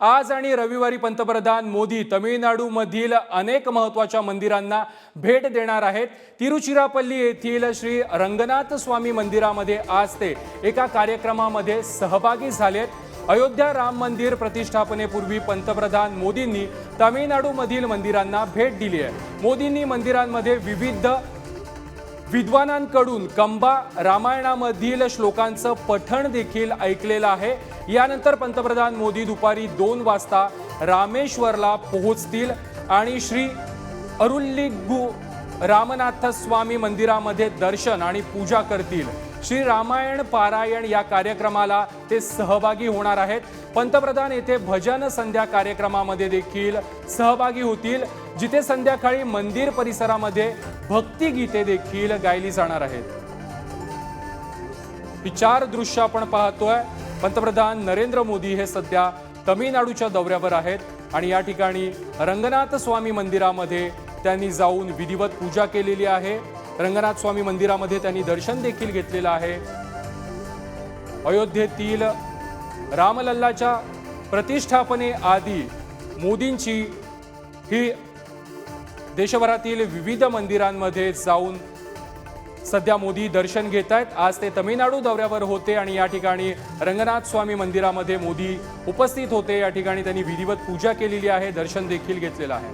आज आणि रविवारी पंतप्रधान मोदी तमिळनाडूमधील अनेक महत्त्वाच्या मंदिरांना भेट देणार आहेत. तिरुचिरापल्ली येथील श्री रंगनाथ स्वामी मंदिरामध्ये आज ते एका कार्यक्रमामध्ये सहभागी झालेत. अयोध्या राम मंदिर प्रतिष्ठापनेपूर्वी पंतप्रधान मोदींनी तामिळनाडूमधील मंदिरांना भेट दिली आहे. मोदींनी मंदिरांमध्ये विविध विद्वानांकडून कंबा रामायणामधील श्लोकांचं पठण देखील ऐकलेलं आहे. यानंतर पंतप्रधान मोदी दुपारी दोन वाजता रामेश्वरला पोहोचतील आणि श्री अरुल्लिगू रामनाथ स्वामी मंदिरामध्ये दर्शन आणि पूजा करतील. श्री रामायण पारायण या कार्यक्रमाला ते सहभागी होणार आहेत. पंतप्रधान येथे भजन संध्या कार्यक्रमामध्ये देखील सहभागी होतील जिथे संध्याकाळी मंदिर परिसरामध्ये भक्तिगीते देखील गायली जाणार आहेत. ही चार दृश्य आपण पाहतोय. पंतप्रधान नरेंद्र मोदी हे सध्या तमिळनाडूच्या दौऱ्यावर आहेत आणि या ठिकाणी रंगनाथ स्वामी मंदिरामध्ये त्यांनी जाऊन विधिवत पूजा केलेली आहे. रंगनाथ स्वामी मंदिरामध्ये त्यांनी दर्शन देखील घेतलेलं आहे. अयोध्येतील रामलल्लाच्या प्रतिष्ठापने आधी मोदींची ही देशभरातील विविध मंदिरांमध्ये जाऊन सध्या मोदी दर्शन घेत आहेत आज ते तमिळनाडू दौऱ्यावर होते आणि या ठिकाणी रंगनाथ स्वामी मंदिरामध्ये मोदी उपस्थित होते. या ठिकाणी त्यांनी विधिवत पूजा केलेली आहे दर्शन देखील घेतलेलं आहे.